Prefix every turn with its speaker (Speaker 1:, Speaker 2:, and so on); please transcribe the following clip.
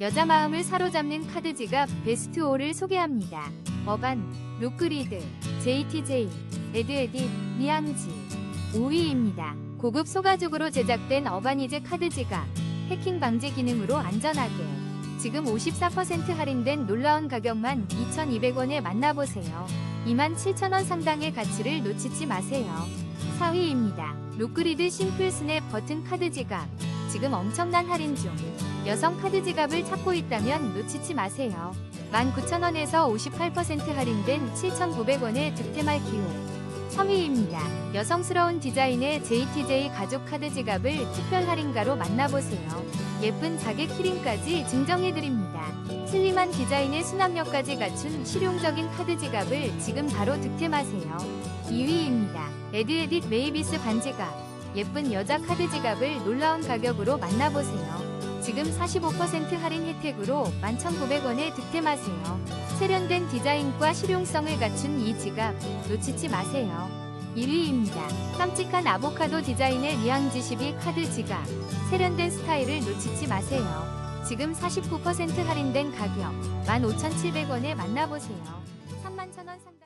Speaker 1: 여자 마음을 사로잡는 카드 지갑 베스트 5를 소개합니다. 어반, 루크리드, JTJ, 에드에디, 미앙지. 5위입니다. 고급 소가죽으로 제작된 어바니즈 카드 지갑. 해킹 방지 기능으로 안전하게. 지금 54% 할인된 놀라운 가격만 2,200원에 만나보세요. 27,000원 상당의 가치를 놓치지 마세요. 4위입니다. 루크리드 심플 스냅 버튼 카드 지갑. 지금 엄청난 할인 중. 여성 카드 지갑을 찾고 있다면 놓치지 마세요. 19,000원에서 58% 할인된 7,900원의 득템할 기호. 3위입니다. 여성스러운 디자인의 JTJ 가죽 카드 지갑을 특별 할인가로 만나보세요. 예쁜 자개 키링까지 증정해드립니다. 슬림한 디자인의 수납력까지 갖춘 실용적인 카드 지갑을 지금 바로 득템하세요. 2위입니다. 에드에딧 메이비스 반지갑. 예쁜 여자 카드 지갑을 놀라운 가격으로 만나보세요. 지금 45% 할인 혜택으로 11,900원에 득템하세요. 세련된 디자인과 실용성을 갖춘 이 지갑 놓치지 마세요. 1위입니다. 깜찍한 아보카도 디자인의 리앙지 12 카드 지갑. 세련된 스타일을 놓치지 마세요. 지금 49% 할인된 가격 15,700원에 만나보세요. 31,000원 상